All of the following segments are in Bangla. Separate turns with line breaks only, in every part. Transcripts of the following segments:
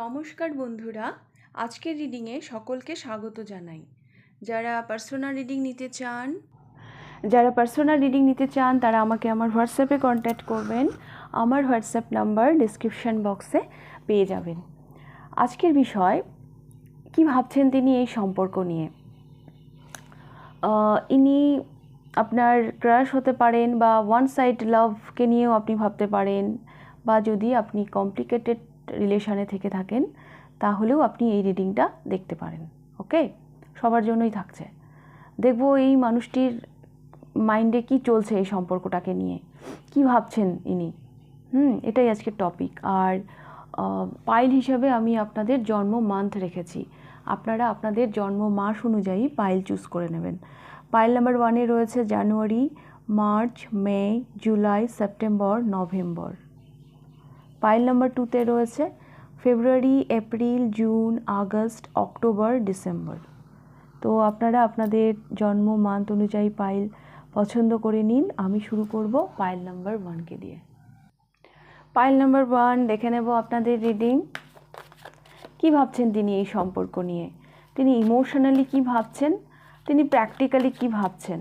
নমস্কার বন্ধুরা, আজকের রিডিংয়ে সকলকে স্বাগত জানাই। যারা পার্সোনাল রিডিং নিতে চান, যারা পার্সোনাল রিডিং নিতে চান, তারা আমাকে আমার হোয়াটসঅ্যাপে কন্ট্যাক্ট করবেন। আমার হোয়াটসঅ্যাপ নাম্বার ডিসক্রিপশান বক্সে পেয়ে যাবেন। আজকের বিষয়, কি ভাবছেন তিনি এই সম্পর্ক নিয়ে? ইনি আপনার ক্রাশ হতে পারেন বা ওয়ান সাইড লাভকে নিয়েও আপনি ভাবতে পারেন, বা যদি আপনি কমপ্লিকেটেড রিলেশনে থেকে থাকেন, তাহলেও আপনি এই রিডিংটা দেখতে পারেন ওকে সবার জন্যই থাকছে। দেখব এই মানুষটির মাইন্ডে কি চলছে এই সম্পর্কটাকে নিয়ে। কি ভাবছেন ইনি? হুম, এটাই আজকের টপিক আর পাইল হিসাবে আমি আপনাদের জন্ম মান্থ রেখেছি। আপনারা আপনাদের জন্ম মাস অনুযায়ী পাইল চুজ করে নেবেন। পাইল নাম্বার ওয়ানে রয়েছে January March May July September November pile number টুতে রয়েছে, February, April, June, August, October, December. তো আপনারা আপনাদের জন্ম মান্থ অনুযায়ী পাইল পছন্দ করে নিন। আমি শুরু করব পাইল নাম্বার ওয়ানকে দিয়ে। পাইল নাম্বার ওয়ান দেখে নেব আপনাদের রিডিং কি ভাবছেন তিনি এই সম্পর্ক নিয়ে? তিনি ইমোশনালি কি ভাবছেন? তিনি প্র্যাকটিক্যালি কি ভাবছেন?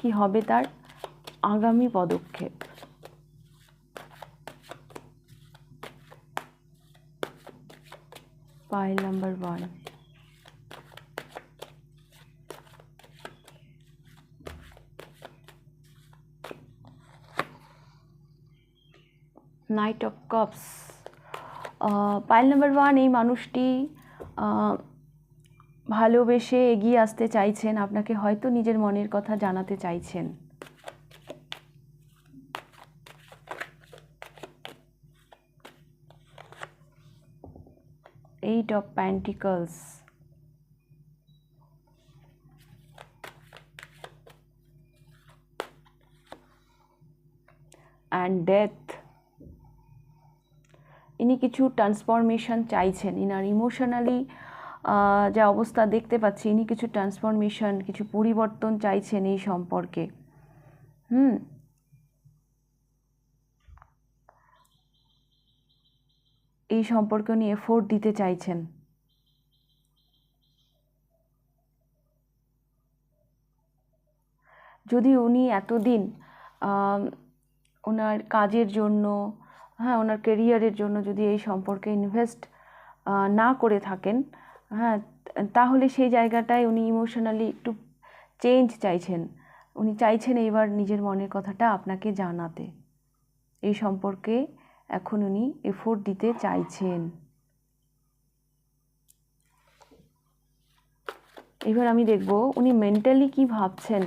কি হবে তার আগামী পদক্ষেপ? Pile number one knight of cups pile number one এই মানুষটি আহ, ভালোবেসে এগিয়ে আসতে চাইছেন আপনাকে হয়তো নিজের মনের কথা জানাতে চাইছেন। Eight of pentacles and death ইনি কিছু ট্রান্সফরমেশন চাইছেন। ইনার ইমোশনালি যা অবস্থা দেখতে পাচ্ছি, ইনি কিছু ট্রান্সফরমেশন কিছু পরিবর্তন চাইছেন এই সম্পর্কে। হুম। এই সম্পর্ক নিয়ে এফোর্ট দিতে চাইছেন? যদি উনি এতদিন ওনার কাজের জন্য হ্যাঁ ওনার কেরিয়ারের জন্য যদি এই সম্পর্কে ইনভেস্ট না করে থাকেন হ্যাঁ তাহলে সেই জায়গাটায় উনি ইমোশনালি একটু চেঞ্জ চাইছেন। উনি চাইছেন এইবার নিজের মনের কথাটা আপনাকে জানাতে। এই সম্পর্কে এখন উনি এফোর্ট দিতে চাইছেন। এবার আমি দেখব উনি মেন্টালি কি ভাবছেন।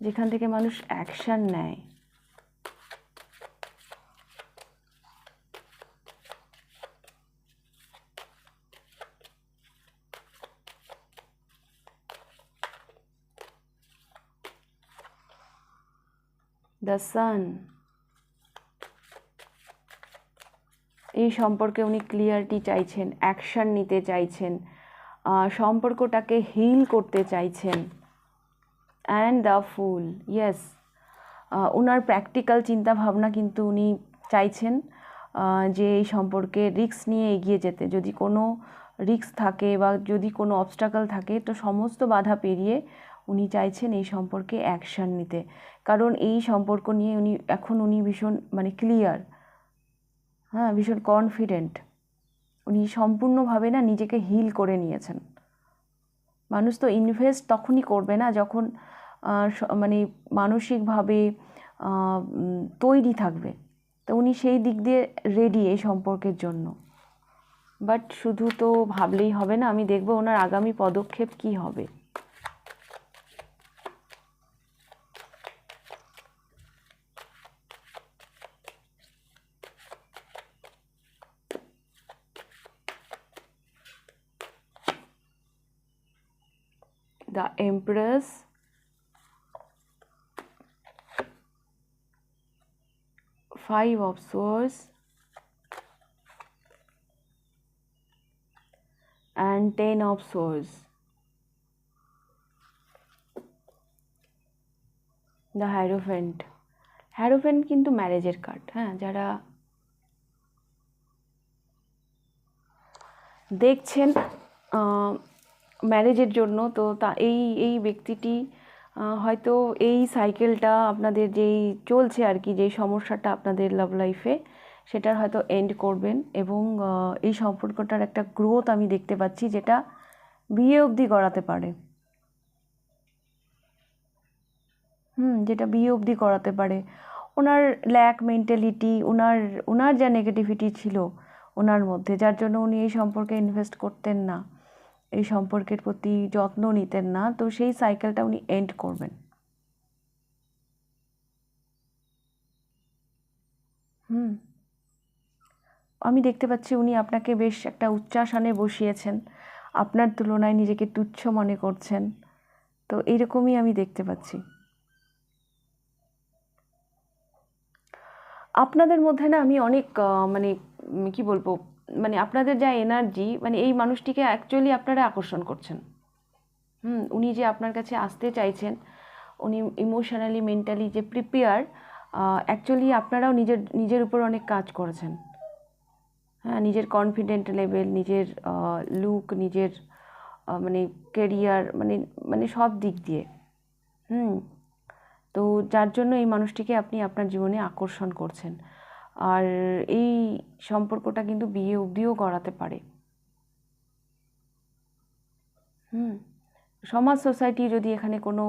যেখান থেকে মানুষ অ্যাকশন নেয়। দ্য সান এই সম্পর্কে উনি ক্লিয়ারিটি চাইছেন অ্যাকশন নিতে চাইছেন সম্পর্কটাকে হিল করতে চাইছেন। অ্যান্ড দ্য ফুল ইয়েস ওনার প্র্যাকটিক্যাল চিন্তা ভাবনা কিন্তু উনি চাইছেন যে এই সম্পর্কে রিস্ক নিয়ে এগিয়ে যেতে। যদি কোনো রিস্ক থাকে বা যদি কোনো অবস্টাকল থাকে, তো সমস্ত বাধা পেরিয়ে উনি চাইছেন এই সম্পর্কে অ্যাকশন নিতে। কারণ এই সম্পর্ক নিয়ে উনি, এখন উনি ভীষণ মানে ক্লিয়ার হ্যাঁ ভীষণ কনফিডেন্ট উনি সম্পূর্ণভাবে না নিজেকে হিল করে নিয়েছেন। মানুষ তো ইনভেস্ট তখনই করবে না যখন মানে মানসিকভাবে তৈরি থাকবে। তো উনি সেই দিক দিয়ে রেডি এই সম্পর্কের জন্য। বাট শুধু তো ভাবলেই হবে না, আমি দেখব ওনার আগামী পদক্ষেপ কি হবে। the empress five of swords and ten of swords the hierophant hierophant কিন্তু ম্যারেজের কার্ড হ্যাঁ যারা দেখছেন ম্যারেজের জন্য, তো তা, এই এই ব্যক্তিটি হয়তো এই সাইকেলটা আপনাদের যেই চলছে আর কি, যেই সমস্যাটা আপনাদের লাভ লাইফে সেটার হয়তো এন্ড করবেন এবং এই সম্পর্কটার একটা গ্রোথ আমি দেখতে পাচ্ছি যেটা বিয়ে অবধি করাতে পারে। হুম, যেটা বিয়ে অবধি করাতে পারে। ওনার ল্যাক মেন্টালিটি ওনার ওনার যা নেগেটিভিটি ছিল, ওনার মধ্যে, যার জন্য উনি এই সম্পর্কে ইনভেস্ট করতেন না। এই সম্পর্কের প্রতি যত্ন নিতেন না, তো সেই সাইকেলটা উনি এন্ড করবেন। হুম। আমি দেখতে পাচ্ছি উনি আপনাকে বেশ একটা উচ্চাসনে বসিয়েছেন। আপনার তুলনায় নিজেকে তুচ্ছ মনে করছেন। তো এইরকমই আমি দেখতে পাচ্ছি। আপনাদের মধ্যে না আমি অনেক মানে কি বলব মানে আপনাদের যা এনার্জি মানে এই মানুষটিকে অ্যাকচুয়ালি আপনারা আকর্ষণ করছেন। হুম, উনি যে আপনার কাছে আসতে চাইছেন, উনি ইমোশনালি মেন্টালি যে প্রিপেয়ার অ্যাকচুয়ালি আপনারাও নিজের নিজের উপর অনেক কাজ করেছেন। হ্যাঁ নিজের কনফিডেন্ট লেভেল নিজের লুক নিজের মানে কেরিয়ার মানে মানে সব দিক দিয়ে। হুম, তো যার জন্য এই মানুষটিকে আপনি আপনার জীবনে আকর্ষণ করছেন। আর এই সম্পর্কটা কিন্তু বিয়ে অবধিও করাতে পারে। হুম, সমাজ সোসাইটি যদি এখানে কোনো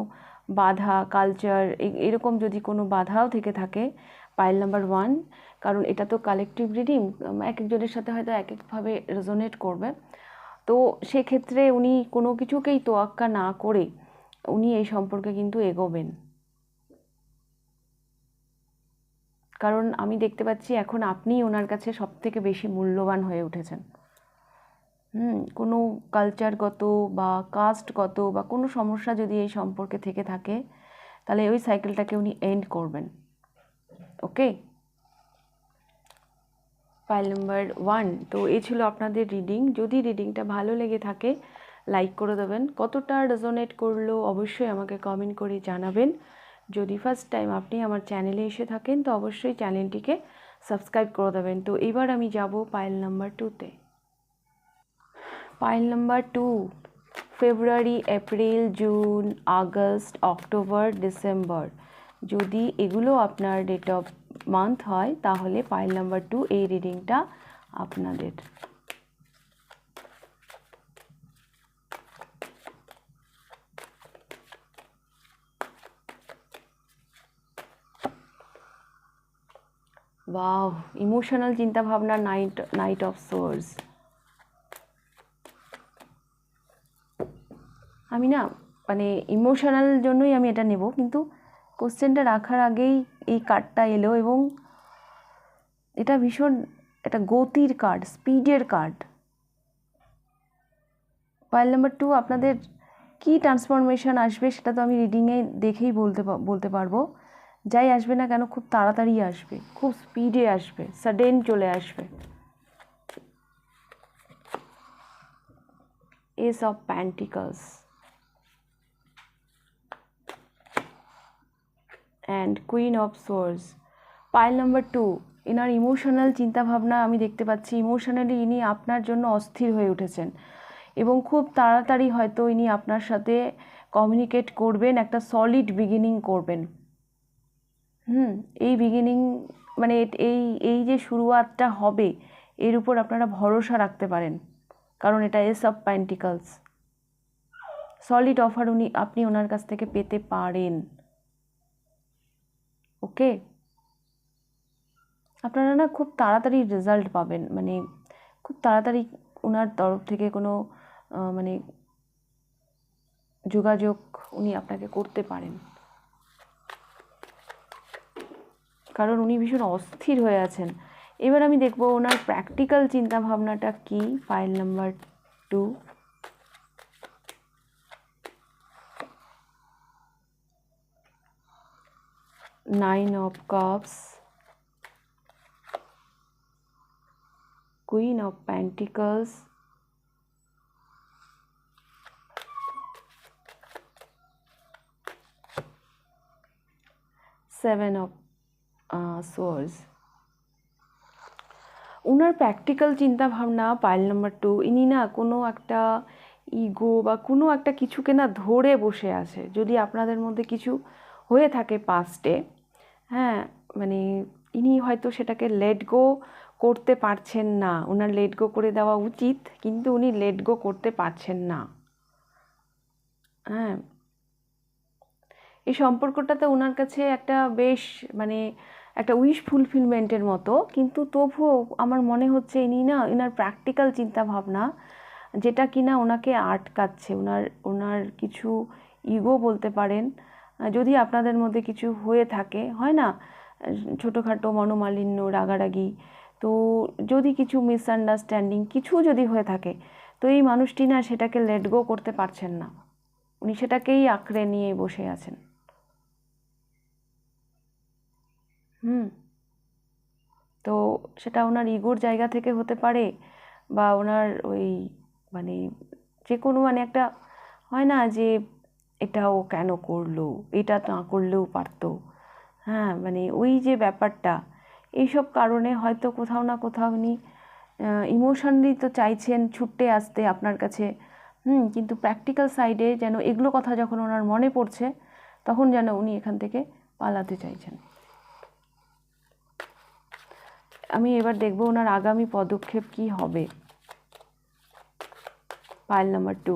বাধা কালচার এরকম যদি কোনো বাধাও থেকে থাকে পাইল নাম্বার ওয়ান কারণ এটা তো কালেকটিভ রিডিং এক একজনের সাথে হয়তো এক একভাবে রেজোনেট করবে। তো সেক্ষেত্রে উনি কোনো কিছুকেই তোয়াক্কা না করে উনি এই সম্পর্কে কিন্তু এগোবেন। কারণ আমি দেখতে পাচ্ছি এখন আপনিই ওনার কাছে সব থেকে বেশি মূল্যবান হয়ে উঠেছেন। হুম, কোনো কালচারগত বা কাস্টগত বা কোনো সমস্যা যদি এই সম্পর্কে থেকে থাকে, তাহলে ওই সাইকেলটাকে উনি এন্ড করবেন। ওকে ফাইল নাম্বার ওয়ান তো এই ছিল আপনাদের রিডিং যদি রিডিংটা ভালো লেগে থাকে লাইক করে দেবেন। কতটা রেজোনেট করল, অবশ্যই আমাকে কমেন্ট করে জানাবেন। যদি ফার্স্ট টাইম আপনি আমার চ্যানেলে এসে থাকেন, তো অবশ্যই চ্যানেলটিকে সাবস্ক্রাইব করে দেবেন। তো এবার আমি যাব পাইল নাম্বার টুতে pile number two February April June August October December যদি এগুলো আপনার ডেট অফ মান্থ হয়, তাহলে পাইল নাম্বার টু এই রিডিংটা আপনাদের। ওয়াও ইমোশনাল চিন্তা ভাবনা নাইট নাইট অফ সোর্স আমি না মানে ইমোশনাল জন্যই আমি এটা নেব, কিন্তু কোশ্চেনটা রাখার আগেই এই কার্ডটা এলো এবং এটা ভীষণ একটা গতির কার্ড স্পিডের কার্ড পাইল নাম্বার টু আপনাদের কী ট্রান্সফরমেশন আসবে সেটা তো আমি রিডিংয়ে দেখেই বলতে বলতে পারব। যাই আসবে না কেন খুব তাড়াতাড়ি আসবে, খুব স্পিডে আসবে সাডেন চলে আসবে। Ace of pentacles and queen of swords pile number two এনার ইমোশনাল চিন্তাভাবনা আমি দেখতে পাচ্ছি। ইমোশনালি ইনি আপনার জন্য অস্থির হয়ে উঠেছেন। এবং খুব তাড়াতাড়ি হয়তো ইনি আপনার সাথে কমিউনিকেট করবেন, একটা সলিড বিগিনিং করবেন। হুম, এই বিগিনিং মানে এই এই যে শুরুয়াতটা হবে, এর উপর আপনারা ভরসা রাখতে পারেন। কারণ এটা ace of pentacles solid offer উনি, আপনি ওনার কাছ থেকে পেতে পারেন। ওকে? আপনারা না খুব তাড়াতাড়ি রেজাল্ট পাবেন মানে খুব তাড়াতাড়ি ওনার তরফ থেকে কোনো মানে যোগাযোগ উনি আপনাকে করতে পারেন। কারণ উনি ভীষণ অস্থির হয়ে আছেন। এবার আমি দেখব ওনার প্র্যাকটিক্যাল চিন্তা ভাবনাটা কি pile number two nine of cups queen of pentacles seven of swords owner practical চিন্তাভাবনা পাইল নাম্বার টু ইনি না কোনো একটা ইগো বা কোনো একটা কিছুকে না ধরে বসে আছে। যদি আপনাদের মধ্যে কিছু হয়ে থাকে পাস্টে হ্যাঁ মানে ইনি হয়তো সেটাকে লেট গো করতে পারছেন না। ওনার লেট গো করে দেওয়া উচিত, কিন্তু উনি লেট গো করতে পারছেন না। হ্যাঁ। এই সম্পর্কটাতে ওনার কাছে একটা বেশ মানে একটা উইশ ফুলফিলমেন্টের মতো। কিন্তু তবুও আমার মনে হচ্ছে ইনি না এনার প্র্যাকটিক্যাল চিন্তা ভাবনা যেটা কিনা ওনাকে আটকাচ্ছে। ওনার ওনার কিছু ইগো বলতে পারেন। যদি আপনাদের মধ্যে কিছু হয়ে থাকে, হয় না? ছোটোখাটো মনোমালিন্য, রাগারাগি, তো যদি কিছু মিসআন্ডারস্ট্যান্ডিং কিছু যদি হয়ে থাকে, তো এই মানুষটি না সেটাকে লেট গো করতে পারছেন না। উনি সেটাকেই আঁকড়ে নিয়ে বসে আছেন। হুম। তো সেটা ওনার ইগোর জায়গা থেকে হতে পারে বা ওনার ওই মানে যে কোনো মানে একটা হয় না যে এটা ও কেন করল, এটা না করলেও পারতো। হ্যাঁ মানে ওই যে ব্যাপারটা, এইসব কারণে হয়তো কোথাও না কোথাও উনি ইমোশনালি তো চাইছেন ছুটে আসতে আপনার কাছে। হুম, কিন্তু প্র্যাকটিক্যাল সাইডে যেন এগুলো কথা যখন ওনার মনে পড়ছে, তখন যেন উনি এখান থেকে পালাতে চাইছেন। আমি এবার দেখব ওনার আগামী পদক্ষেপ কি হবে। পাইল নাম্বার টু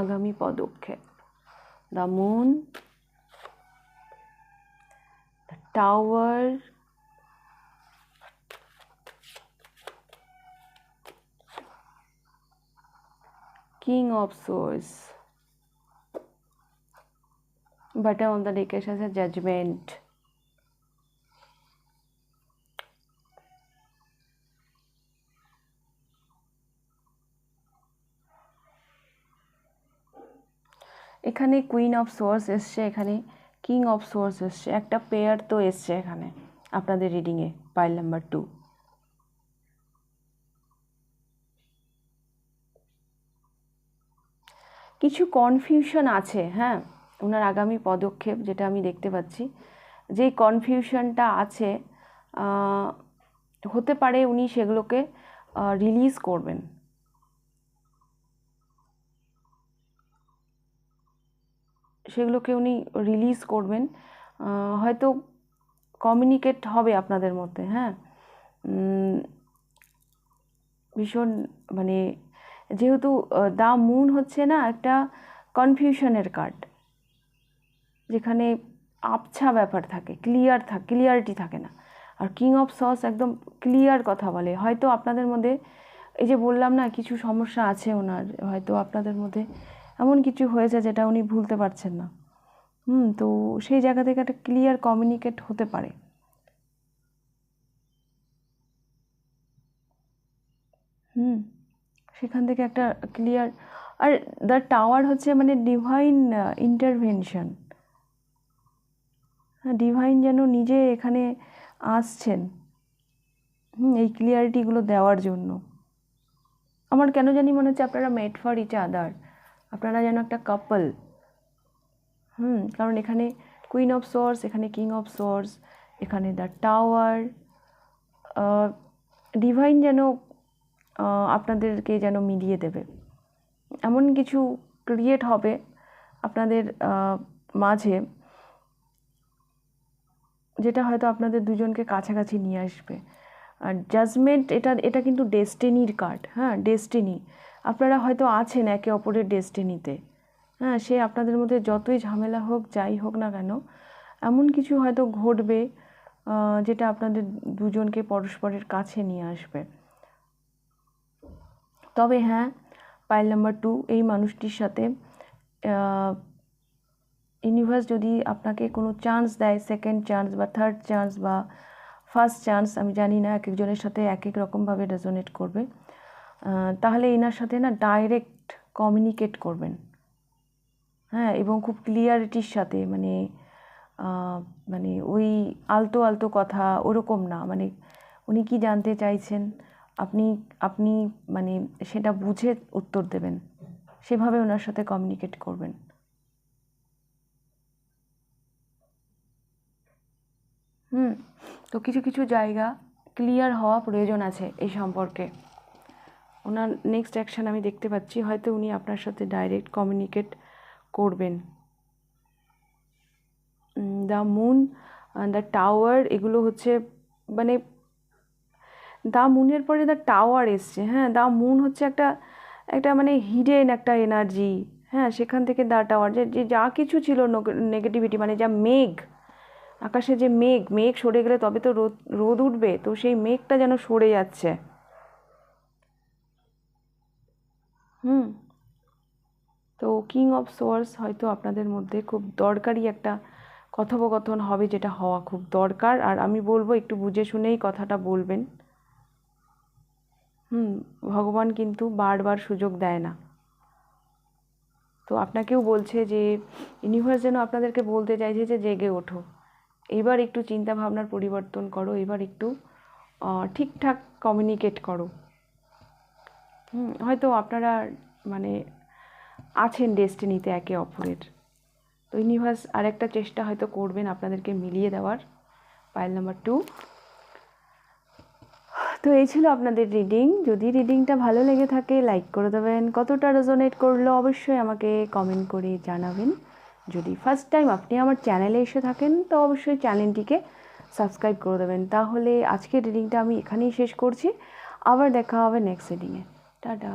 আগামী পদক্ষেপ। The moon the tower King of Swords. Bottom of the deck as a judgment. এখানে কুইন অফ সোর্স এসছে, এখানে কিং অফ সোর্স এসছে একটা পেয়ার তো এসছে এখানে, আপনাদের রিডিংয়ে পাইল নাম্বার টু কিছু কনফিউশন আছে হ্যাঁ? ওনার আগামী পদক্ষেপ যেটা আমি দেখতে পাচ্ছি, যে কনফিউশনটা আছে হতে পারে উনি সেগুলোকে রিলিজ করবেন। সেগুলোকে উনি রিলিজ করবেন হয়তো কমিউনিকেট হবে আপনাদের মধ্যে হ্যাঁ? ভীষণ মানে যেহেতু দ্য মুন হচ্ছে না একটা কনফিউশনের কার্ড যেখানে আবছা ব্যাপার থাকে ক্লিয়ার থাক ক্লিয়ারিটি থাকে না। আর কিং অফ সস একদম ক্লিয়ার কথা বলে। হয়তো আপনাদের মধ্যে, এই যে বললাম না, কিছু সমস্যা আছে ওনার, হয়তো আপনাদের মধ্যে এমন কিছু হয়েছে যেটা উনি ভুলতে পারছেন না। হুম, তো সেই জায়গা থেকে একটা ক্লিয়ার কমিউনিকেট হতে পারে। হুম। সেখান থেকে একটা ক্লিয়ার আর দ্য টাওয়ার হচ্ছে মানে ডিভাইন ইন্টারভেনশন হ্যাঁ ডিভাইন যেন নিজে এখানে আসছেন। হুম, এই ক্লিয়ারিটিগুলো দেওয়ার জন্য। আমার কেন জানি মনে হচ্ছে আপনারা মেড ফর ইচ আদার আপনারা যেন একটা কাপল হুম, কারণ এখানে কুইন অফ সোর্স এখানে কিং অফ সোর্স এখানে দ্য টাওয়ার ডিভাইন যেন আপনাদেরকে যেন মিলিয়ে দেবে। এমন কিছু ক্রিয়েট হবে আপনাদের মাঝে যেটা হয়তো আপনাদের দুজনকে কাছাকাছি নিয়ে আসবে। আর জাজমেন্ট এটা এটা কিন্তু ডেস্টিনির কার্ড হ্যাঁ ডেস্টিনি আপনারা হয়তো আছেন একে অপরের ডেস্টিনিতে হ্যাঁ সে আপনাদের মধ্যে যতই ঝামেলা হোক, যাই হোক না কেন, এমন কিছু হয়তো ঘটবে যেটা আপনাদের দুজনকে পরস্পরের কাছে নিয়ে আসবে। তবে হ্যাঁ পাইল নাম্বার টু এই মানুষটির সাথে ইউনিভার্স যদি আপনাকে কোনো চান্স দেয় সেকেন্ড চান্স বা থার্ড চান্স বা ফার্স্ট চান্স আমি জানি না এক একজনের সাথে এক এক রকমভাবে রেজোনেট করবে তাহলে এনার সাথে না ডাইরেক্ট কমিউনিকেট করবেন। হ্যাঁ এবং খুব ক্লিয়ারিটির সাথে মানে মানে ওই আলতো আলতো কথা, ওরকম না মানে উনি কি জানতে চাইছেন আপনি আপনি মানে সেটা বুঝে উত্তর দেবেন। সেভাবে ওনার সাথে কমিউনিকেট করবেন। হুম, তো কিছু কিছু জায়গা ক্লিয়ার হওয়া প্রয়োজন আছে এই সম্পর্কে। ওনার নেক্সট অ্যাকশন আমি দেখতে পাচ্ছি, হয়তো উনি আপনার সাথে ডাইরেক্ট কমিউনিকেট করবেন। দ্য মুন দ্য টাওয়ার এগুলো হচ্ছে মানে দ্য মুনের পরে দ্য টাওয়ার এসছে হ্যাঁ দ্য মুন হচ্ছে একটা একটা মানে হিডেন একটা এনার্জি হ্যাঁ সেখান থেকে দ্য টাওয়ার, যে যে, যা কিছু ছিল নেগেটিভিটি মানে যা মেঘ, আকাশে যে মেঘ মেঘ সরে গেলে তবে তো রোদ রোদ উঠবে, তো সেই মেঘটা যেন সরে যাচ্ছে। হুম, তো কিং অফ সোয়ার্স হয়তো আপনাদের মধ্যে খুব দরকারি একটা কথোপকথন হবে যেটা হওয়া খুব দরকার, আর আমি বলব একটু বুঝে শুনেই কথাটা বলবেন। হুম, ভগবান কিন্তু বারবার সুযোগ দেয় না। তো আপনাকেও বলছে যে ইউনিভার্স যেন আপনাদেরকে বলতে চাইছে যে, জেগে ওঠো। এবার একটু চিন্তা ভাবনার পরিবর্তন করো, এবার একটু ঠিকঠাক কমিউনিকেট করো। হুম, হয়তো আপনারা মানে আছেন ডেস্টিনিতে একে অপরের। তো ইউনিভার্স আরেকটা চেষ্টা হয়তো করবেন আপনাদেরকে মিলিয়ে দেওয়ার। পাইল নাম্বার টু তো এই ছিল আপনাদের রিডিং যদি রিডিংটা ভালো লেগে থাকে লাইক করে দেবেন। কতটা রেজোনেট করল অবশ্যই আমাকে কমেন্ট করে জানাবেন। যদি ফার্স্ট টাইম আপনি আমার চ্যানেলে এসে থাকেন, তো অবশ্যই চ্যানেলটিকে সাবস্ক্রাইব করে দেবেন। তাহলে আজকের রিডিংটা আমি এখানেই শেষ করছি। আবার দেখা হবে নেক্সট রিডিংয়ে টাটা।